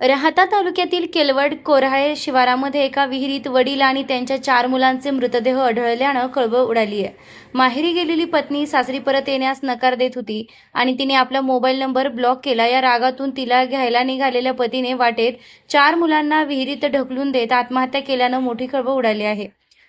राहता तालुक्यातील केलवड कोराळे शिवारामध्ये एका विहिरीत वडील आणि त्यांच्या चार मुलांचे मृतदेह आढळल्यानं कळबळ उडाली आहे. माहेरी गेलेली पत्नी सासरी परत येण्यास नकार देत होती आणि तिने आपला मोबाईल नंबर ब्लॉक केला. या रागातून तिला घ्यायला निघालेल्या पतीने वाटेत चार मुलांना विहिरीत ढकलून देत आत्महत्या केल्यानं मोठी कळबळ उडाली आहे.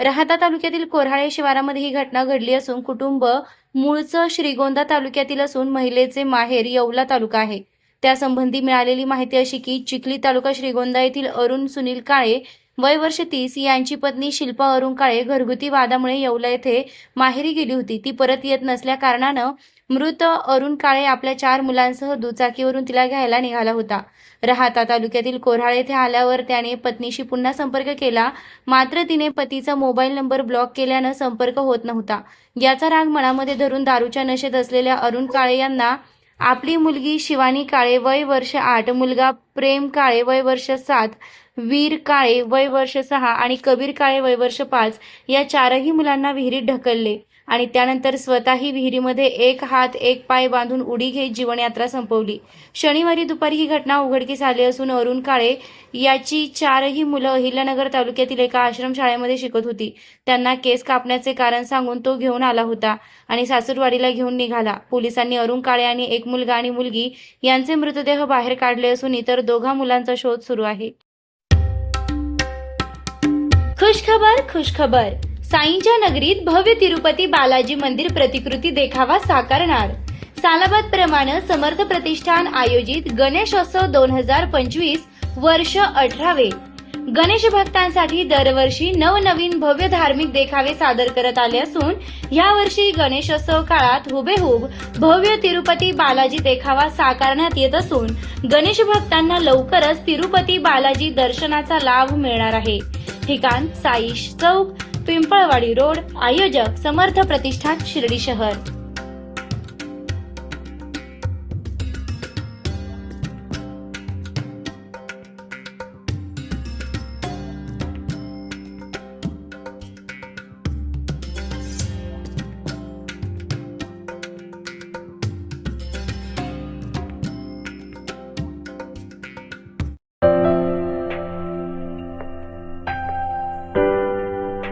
राहता तालुक्यातील कोराळे शिवारामध्ये ही घटना घडली असून कुटुंब मूळचं श्रीगोंदा तालुक्यातील असून महिलेचे माहेर येवला तालुका आहे. त्यासंबंधी मिळालेली माहिती अशी की चिखली तालुका श्रीगोंदा येथील अरुण सुनील काळे वय वर्ष तीस यांची पत्नी शिल्पा अरुण काळे घरगुती वादामुळे येवला येथे माहेरी गेली होती. ती परत येत नसल्या कारणानं मृत अरुण काळे आपल्या चार मुलांसह दुचाकीवरून तिला घ्यायला निघाला होता. राहता तालुक्यातील कोऱ्हाळे येथे आल्यावर त्याने पत्नीशी पुन्हा संपर्क केला. मात्र तिने पतीचा मोबाईल नंबर ब्लॉक केल्यानं संपर्क होत नव्हता. याचा राग मनामध्ये धरून दारूच्या नशेत असलेल्या अरुण काळे यांना आपली मुलगी शिवानी काळे वय वर्ष आठ मुलगा प्रेम काळे वय वर्ष सात वीर काळे वय वर्ष सहा आणि कबीर काळे वय वर्ष पाच या चारही मुलांना विहिरीत ढकलले. आणि त्यानंतर स्वतःही विहिरीमध्ये एक हात एक पाय बांधून उडी घेत जीवनयात्रा संपवली. शनिवारी दुपारी ही घटना उघडकीस आली असून अरुण काळे याची चारही मुलं अहिल्यानगर तालुक्यातील एका आश्रमशाळेमध्ये शिकत होती. त्यांना केस कापण्याचे कारण सांगून तो घेऊन आला होता आणि सासूरवाडीला घेऊन निघाला. पोलिसांनी अरुण काळे आणि एक मुलगा आणि मुलगी यांचे मृतदेह बाहेर काढले असून इतर दोघा मुलांचा शोध सुरू आहे. खुशखबर खुशखबर साईंच्या नगरीत भव्य तिरुपती बालाजी मंदिर प्रतिकृती देखावा साकारणार. सालाबाद प्रमाणे समर्थ प्रतिष्ठान आयोजित गणेशोत्सव दोन हजार पंचवीस वर्ष अठरावे. गणेश भक्तांसाठी दरवर्षी नवनवीन भव्य धार्मिक देखावे सादर करत आले असून यावर्षी गणेशोत्सव काळात हुबेहूब भव्य तिरुपती बालाजी देखावा साकारण्यात येत असून गणेश भक्तांना लवकरच तिरुपती बालाजी दर्शनाचा लाभ मिळणार आहे. ठिकाण साई चौक पिंपळवाडी रोड आयोजक समर्थ प्रतिष्ठान शिर्डी शहर.